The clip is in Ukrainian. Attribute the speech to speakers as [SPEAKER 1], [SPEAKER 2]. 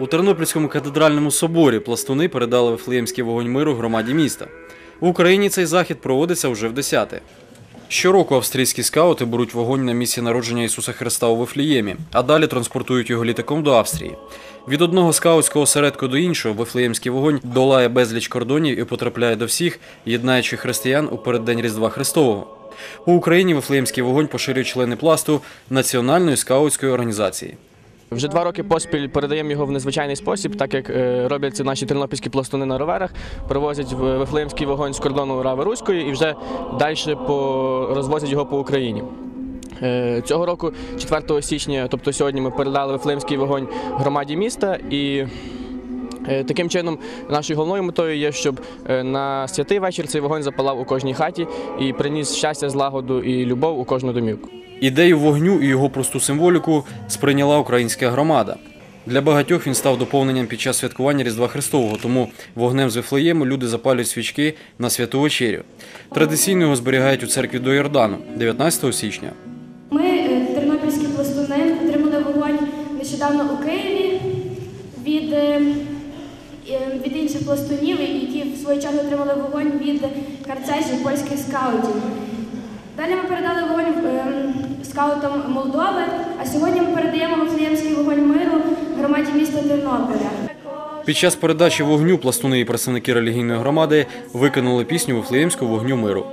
[SPEAKER 1] У Тернопільському катедральному соборі пластуни передали Вифлеємський вогонь миру громаді міста. В Україні цей захід проводиться вже в десяте. Щороку австрійські скаути беруть вогонь на місці народження Ісуса Христа у Вифлеємі, а далі транспортують його літаком до Австрії. Від одного скаутського осередку до іншого Вифлеємський вогонь долає безліч кордонів і потрапляє до всіх, єднаючи християн у переддень Різдва Христового. У Україні Вифлеємський вогонь поширюють члени пласту Національної скаутської організації.
[SPEAKER 2] Вже два роки поспіль передаємо його в незвичайний спосіб, так як е, роблять це наші тернопільські пластуни на роверах, привозять в Вифлеємський вогонь з кордону Рави Руської і вже далі по, розвозять його по Україні. Е, Цього року, 4 січня, тобто сьогодні, ми передали Вифлеємський вогонь громаді міста і. е, Таким чином, нашою головною метою є, щоб на святий вечір цей вогонь запалав у кожній хаті і приніс щастя, злагоду і любов у кожну домівку.
[SPEAKER 1] Ідею вогню і його просту символіку сприйняла українська громада. Для багатьох він став доповненням під час святкування Різдва Христового, тому вогнем з Вифлеєму люди запалюють свічки на святу вечерю. Традиційно його зберігають у церкві до Йордану 19 січня.
[SPEAKER 3] Ми, е, тернопільські пластуни, отримали вогонь нещодавно у Києві від, е, е, від інших пластунів, які в свою чергу отримали вогонь від карцежів польських скаутів. Далі ми е, скаутам Молдови, а сьогодні ми передаємо Вифлеємський вогонь миру громаді міста Тернополя.
[SPEAKER 1] Під час передачі вогню пластуни і представники релігійної громади виконали пісню Вифлеємського вогню миру.